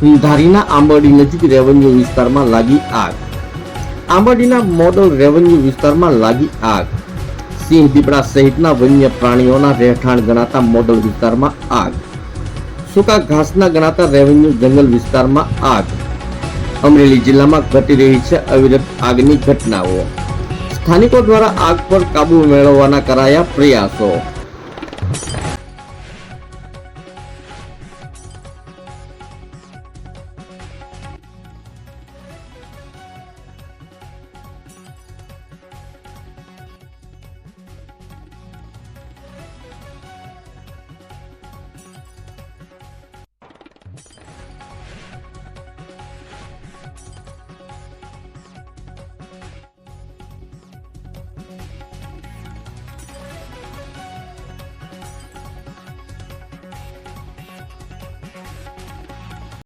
ધારીના આંબરડી નજીક રેવન્યુ વિસ્તારમાં લાગી આગ. આંબરડીના મોડલ રેવન્યુ વિસ્તારમાં લાગી આગ. સિંહ દીપડા સહિતના વન્ય પ્રાણીઓના રહેઠાણ ગણાતા મોડલ વિસ્તારમાં આગ. સૂકા ઘાસના ગણાતા રેવન્યુ જંગલ વિસ્તારમાં આગ. અમરેલી જિલ્લામાં ઘટી રહી છે અવિરત આગની ઘટનાઓ. સ્થાનિકો દ્વારા આગ પર કાબુ મેળવવાના કરાયા પ્રયાસો.